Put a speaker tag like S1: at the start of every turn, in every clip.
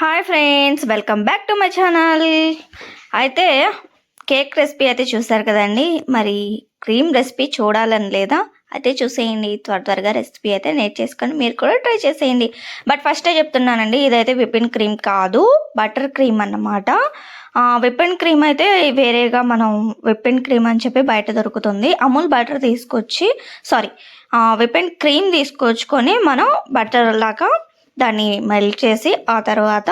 S1: Hi friends welcome back to my channel. అయితే cake recipe అయితే చూసారు కదండి. మరి క్రీమ్ రెసిపీ చూడాలని లేదా అయితే చూసేయండి. త్వర త్వరగా రెసిపీ అయితే నేర్చేసుకొని మీరు కూడా ట్రై చేసేయండి. బట్ ఫస్టే చెప్తున్నానండి ఇదైతే విపిన్ క్రీమ్ కాదు బటర్ క్రీమ్ అన్నమాట. విపిన్ క్రీమ్ అయితే వేరేగా మనం విపిన్ క్రీమ్ అని చెప్పి బయట దొరుకుతుంది. అమూల్ బటర్ తీసుకొచ్చి సారీ విపిన్ క్రీమ్ తీసుకొచ్చుకొని మనం బటర్ లాగా దాన్ని మెల్ట్ చేసి ఆ తర్వాత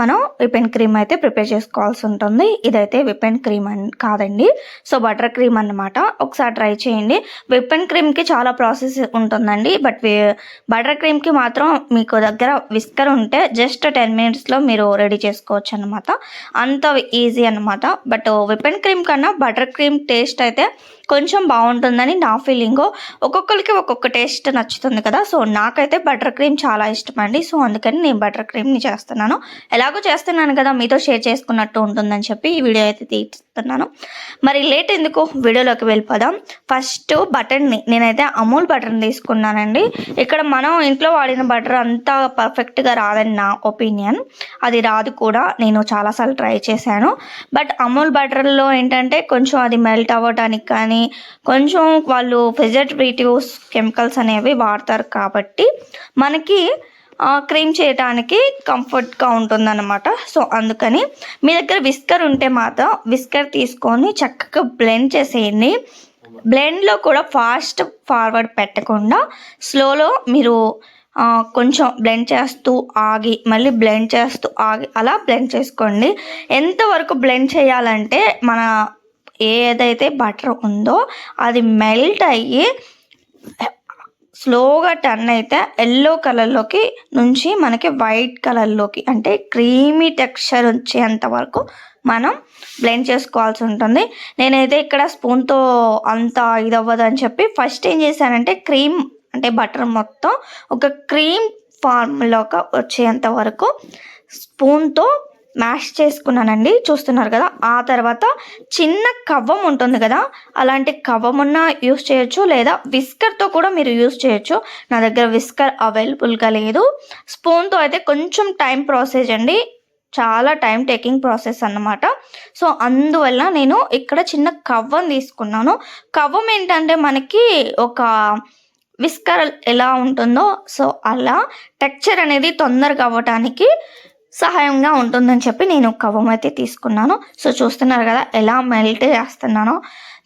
S1: మనం విపెన్ క్రీమ్ అయితే ప్రిపేర్ చేసుకోవాల్సి ఉంటుంది. ఇదైతే విపెన్ క్రీమ్ అని కాదండి. సో బటర్ క్రీమ్ అన్నమాట. ఒకసారి ట్రై చేయండి. విపెన్ క్రీమ్కి చాలా ప్రాసెస్ ఉంటుందండి. బట్ బటర్ క్రీమ్కి మాత్రం మీకు దగ్గర విస్కర్ ఉంటే జస్ట్ టెన్ మినిట్స్లో మీరు రెడీ చేసుకోవచ్చు అనమాట అంత ఈజీ అనమాట బట్ విపెన్ క్రీమ్ కన్నా బటర్ క్రీమ్ టేస్ట్ అయితే కొంచెం బాగుంటుందని నా ఫీలింగ్. ఒక్కొక్కరికి ఒక్కొక్క టేస్ట్ నచ్చుతుంది కదా. సో నాకైతే బటర్ క్రీమ్ చాలా ఇష్టం అండి సో అందుకని నేను బటర్ క్రీమ్ని చేస్తున్నాను. ఎలాగో చేస్తున్నాను కదా మీతో షేర్ చేసుకున్నట్టు ఉంటుందని చెప్పి ఈ వీడియో అయితే తీస్తున్నాను. మరి లేట్ ఎందుకు? వీడియోలోకి వెళ్ళిపోదాం. ఫస్ట్ బటర్ని నేనైతే అమూల్ బటర్ని తీసుకున్నానండి. ఇక్కడ మనం ఇంట్లో వాడిన బటర్ అంతా పర్ఫెక్ట్గా రాదని నా ఒపీనియన్. అది రాదు కూడా. నేను చాలాసార్లు ట్రై చేశాను. బట్ అమూల్ బటర్లో ఏంటంటే కొంచెం అది మెల్ట్ అవ్వడానికి కానీ కొంచెం వాళ్ళు ప్రిజర్వేటివ్స్ కెమికల్స్ అనేవి వాడతారు కాబట్టి మనకి క్రీమ్ చేయడానికి కంఫర్ట్గా ఉంటుందన్నమాట. సో అందుకని మీ దగ్గర విస్కర్ ఉంటే మాత్రం విస్కర్ తీసుకొని చక్కగా బ్లెండ్ చేసేయండి. బ్లెండ్లో కూడా ఫాస్ట్ ఫార్వర్డ్ పెట్టకుండా స్లోలో మీరు కొంచెం బ్లెండ్ చేస్తూ ఆగి మళ్ళీ బ్లెండ్ చేస్తూ ఆగి అలా బ్లెండ్ చేసుకోండి. ఎంతవరకు బ్లెండ్ చేయాలంటే మన ఏదైతే బటర్ ఉందో అది మెల్ట్ అయ్యి స్లోగా టర్న్ అయితే ఎల్లో కలర్లోకి నుంచి మనకి వైట్ కలర్లోకి అంటే క్రీమీ టెక్స్చర్ వచ్చేంత వరకు మనం బ్లెండ్ చేసుకోవాల్సి ఉంటుంది. నేనైతే ఇక్కడ స్పూన్తో అంత ఇది అవ్వదు అని చెప్పి ఫస్ట్ ఏం చేశానంటే క్రీమ్ అంటే బటర్ మొత్తం ఒక క్రీమ్ ఫార్మ్లోకి వచ్చేంత వరకు స్పూన్తో మ్యాష్ చేసుకున్నానండి. చూస్తున్నారు కదా ఆ తర్వాత చిన్న కవ్వం ఉంటుంది కదా అలాంటి కవ్వం ఉన్న యూస్ చేయొచ్చు లేదా విస్కర్తో కూడా మీరు యూస్ చేయొచ్చు. నా దగ్గర విస్కర్ అవైలబుల్గా లేదు. స్పూన్తో అయితే కొంచెం టైం ప్రాసెస్ అండి. చాలా టైం టేకింగ్ ప్రాసెస్ అన్నమాట. సో అందువల్ల నేను ఇక్కడ చిన్న కవ్వం తీసుకున్నాను. కవ్వం ఏంటంటే మనకి ఒక విస్కర్ ఎలా ఉంటుందో సో అలా టెక్చర్ అనేది తొందరగా అవ్వటానికి సహాయంగా ఉంటుందని చెప్పి నేను కవం అయితే తీసుకున్నాను. సో చూస్తున్నారు కదా ఎలా మెల్ట్ చేస్తున్నానో.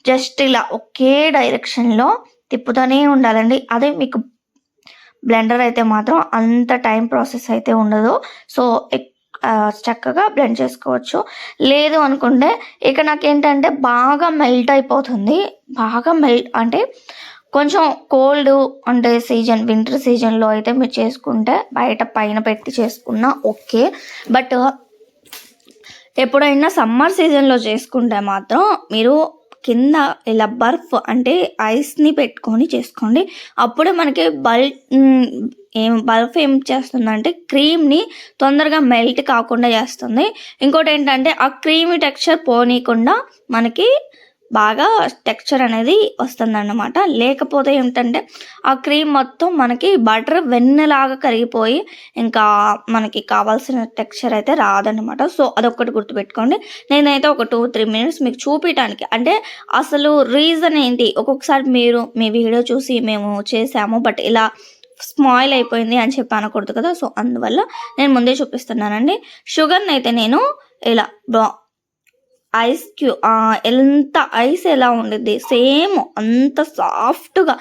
S1: జస్ట్ ఇలా ఒకే డైరెక్షన్లో తిప్పుతూనే ఉండాలండి. అదే మీకు బ్లెండర్ అయితే మాత్రం అంత టైం ప్రాసెస్ అయితే ఉండదు. సో చక్కగా బ్లెండ్ చేసుకోవచ్చు. లేదు అనుకుంటే ఇక నాకేంటంటే బాగా మెల్ట్ అయిపోతుంది. బాగా మెల్ట్ అంటే కొంచెం కోల్డ్ అంటే సీజన్ వింటర్ సీజన్లో అయితే మీరు చేసుకుంటే బయట పైన పెట్టి చేసుకున్నా ఓకే. బట్ ఎప్పుడైనా సమ్మర్ సీజన్లో చేసుకుంటే మాత్రం మీరు కింద ఇలా బర్ఫ్ అంటే ఐస్ని పెట్టుకొని చేసుకోండి. అప్పుడే మనకి బల్ ఏం బల్ఫ్ ఏం చేస్తుందంటే క్రీమ్ని తొందరగా మెల్ట్ కాకుండా చేస్తుంది. ఇంకోటి ఏంటంటే ఆ క్రీమీ టెక్స్చర్ పోనీయకుండా మనకి బాగా టెక్స్చర్ అనేది వస్తుందన్నమాట. లేకపోతే ఏంటంటే ఆ క్రీమ్ మొత్తం మనకి బటర్ వెన్నలాగా కరిగిపోయి ఇంకా మనకి కావాల్సిన టెక్స్చర్ అయితే రాదనమాట సో అదొక్కటి గుర్తుపెట్టుకోండి. నేనైతే ఒక టూ త్రీ మినిట్స్ మీకు చూపించడానికి అంటే అసలు రీజన్ ఏంటి? ఒక్కొక్కసారి మీరు మీ వీడియో చూసి మేము చేసాము బట్ ఇలా స్మాయిల్ అయిపోయింది అని చెప్పి అనకూడదు కదా. సో అందువల్ల నేను ముందే చూపిస్తున్నానండి. షుగర్ని అయితే నేను ఇలా ఐస్ క్యూ ఎంత ఐస్ ఎలా ఉండిద్ది సేమ్ అంత సాఫ్ట్గా.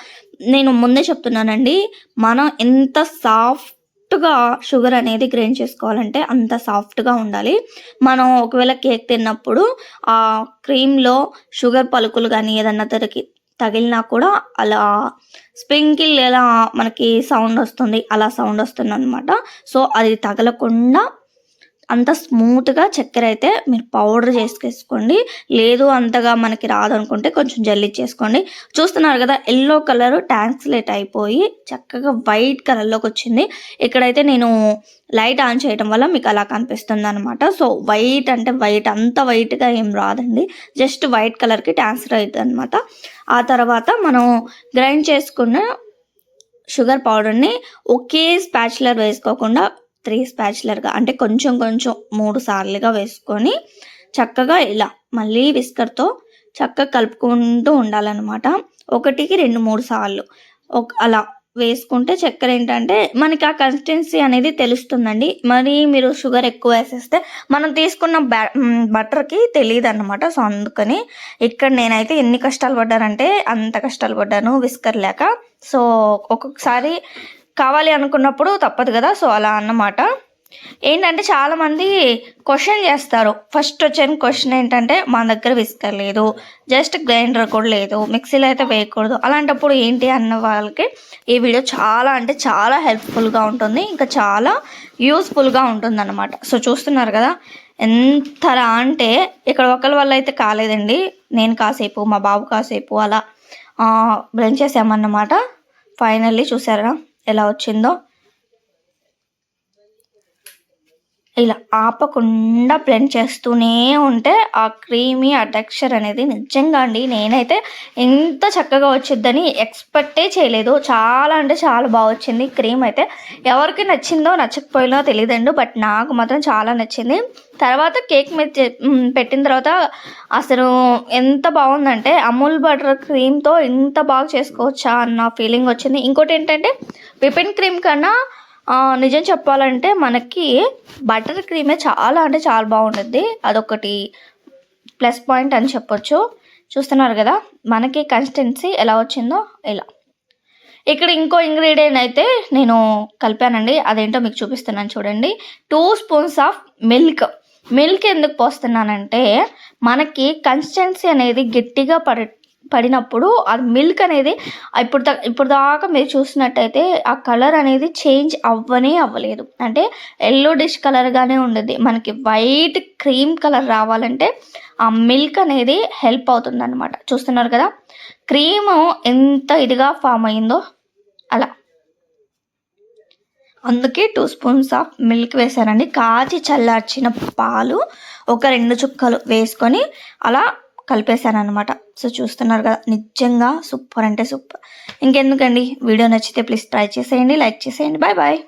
S1: నేను ముందే చెప్తున్నానండి మనం ఎంత సాఫ్ట్గా షుగర్ అనేది గ్రైండ్ చేసుకోవాలంటే అంత సాఫ్ట్గా ఉండాలి. మనం ఒకవేళ కేక్ తిన్నప్పుడు ఆ క్రీమ్లో షుగర్ పలుకులు కానీ ఏదన్నా తరికి తగిలినా కూడా అలా స్ప్రింకిల్ ఎలా మనకి సౌండ్ వస్తుంది అలా సౌండ్ వస్తుంది అనమాట సో అది తగలకుండా అంత స్మూత్గా చక్కెర అయితే మీరు పౌడర్ చేసుకేసుకోండి లేదు అంతగా మనకి రాదనుకుంటే కొంచెం జల్లిచ్చేసుకోండి చూస్తున్నారు కదా ఎల్లో కలర్ ట్రాన్స్లేట్ అయిపోయి చక్కగా వైట్ కలర్లోకి వచ్చింది. ఇక్కడైతే నేను లైట్ ఆన్ చేయడం వల్ల మీకు అలా కనిపిస్తుంది అనమాట సో వైట్ అంటే వైట్ అంత వైట్గా ఏం రాదండి. జస్ట్ వైట్ కలర్కి ట్రాన్స్ఫర్ అవుతుంది అనమాట ఆ తర్వాత మనం గ్రైండ్ చేసుకున్న షుగర్ పౌడర్ని ఒకే స్పాచులర్ వేసుకోకుండా త్రీ స్పాచులర్గా అంటే కొంచెం కొంచెం మూడు సార్లుగా వేసుకొని చక్కగా ఇలా మళ్ళీ విస్కర్తో చక్కగా కలుపుకుంటూ ఉండాలన్నమాట. ఒకటికి రెండు మూడు సార్లు. ఒక అలా వేసుకుంటే చక్కెర ఏంటంటే మనకి ఆ కన్సిస్టెన్సీ అనేది తెలుస్తుందండి. మరి మీరు షుగర్ ఎక్కువ వేసేస్తే మనం తీసుకున్న బటర్కి తెలియదు అనమాట సో అందుకని ఇక్కడ నేనైతే ఎన్ని కష్టాలు పడ్డానంటే అంత కష్టాలు పడ్డాను విస్కర్ లేక. సో ఒక్కొక్కసారి కావాలి అనుకున్నప్పుడు తప్పదు కదా సో అలా అన్నమాట. ఏంటంటే చాలామంది క్వశ్చన్ చేస్తారు. ఫస్ట్ వచ్చిన క్వశ్చన్ ఏంటంటే మా దగ్గర విస్కర్ లేదు జస్ట్ గ్రైండర్ కూడా లేదు మిక్సీలో అయితే వేయకూడదు. అలాంటప్పుడు ఏంటి అన్న వాళ్ళకి ఈ వీడియో చాలా అంటే చాలా హెల్ప్ఫుల్గా ఉంటుంది. ఇంకా చాలా యూస్ఫుల్గా ఉంటుంది అనమాట సో చూస్తున్నారు కదా ఎంతరా అంటే ఇక్కడ ఒకరి వల్ల అయితే కాలేదండి. నేను కాసేపు మా బాబు కాసేపు అలా బ్లెండ్ చేసామన్నమాట. ఫైనల్లీ చూసారా? ఎలా వచ్చిందో ఇలా ఆపకుండా బ్లెండ్ చేస్తూనే ఉంటే ఆ క్రీమీ ఆ టెక్స్చర్ అనేది నిజంగా అండి. నేనైతే ఎంత చక్కగా వచ్చిద్దని ఎక్స్పెక్టే చేయలేదు. చాలా అంటే చాలా బాగా వచ్చింది. క్రీమ్ అయితే ఎవరికి నచ్చిందో నచ్చకపోయిందో తెలియదండి బట్ నాకు మాత్రం చాలా నచ్చింది. తర్వాత కేక్ మీద పెట్టిన తర్వాత అసలు ఎంత బాగుందంటే అమూల్ బటర్ క్రీమ్తో ఇంత బాగా చేసుకోవచ్చా అన్న ఫీలింగ్ వచ్చింది. ఇంకోటి ఏంటంటే విపిన్ క్రీమ్ కన్నా నిజం చెప్పాలంటే మనకి బటర్ క్రీమే చాలా అంటే చాలా బాగుంటుంది. అదొకటి ప్లస్ పాయింట్ అని చెప్పొచ్చు. చూస్తున్నారు కదా మనకి కన్సిస్టెన్సీ ఎలా వచ్చిందో ఇలా. ఇక్కడ ఇంకో ఇంగ్రీడియంట్ అయితే నేను కలిపానండి. అదేంటో మీకు చూపిస్తున్నాను చూడండి. Two spoons of milk milk ఎందుకు పోస్తున్నానంటే మనకి కన్సిస్టెన్సీ అనేది గట్టిగా పడ పడినప్పుడు అది మిల్క్ అనేది ఇప్పుడు ఇప్పుడు దాకా మీరు చూసినట్టయితే ఆ కలర్ అనేది చేంజ్ అవ్వనే అవ్వలేదు. అంటే ఎల్లో డిష్ కలర్గానే ఉండేది. మనకి వైట్ క్రీమ్ కలర్ రావాలంటే ఆ మిల్క్ అనేది హెల్ప్ అవుతుంది అనమాట చూస్తున్నారు కదా? క్రీమ్ ఎంత ఇదిగా ఫామ్ అయిందో అలా. అందుకే టూ స్పూన్స్ ఆఫ్ మిల్క్ వేసానండి కాచి చల్లార్చిన పాలు ఒక రెండు చుక్కలు వేసుకొని అలా కలిపేశాను సో చూస్తున్నారు కదా నిజంగా సూపర్ అంటే సూపర్. ఇంకెందుకండి? వీడియో నచ్చితే ప్లీజ్ ట్రై చేసేయండి లైక్ చేసేయండి. Bye bye.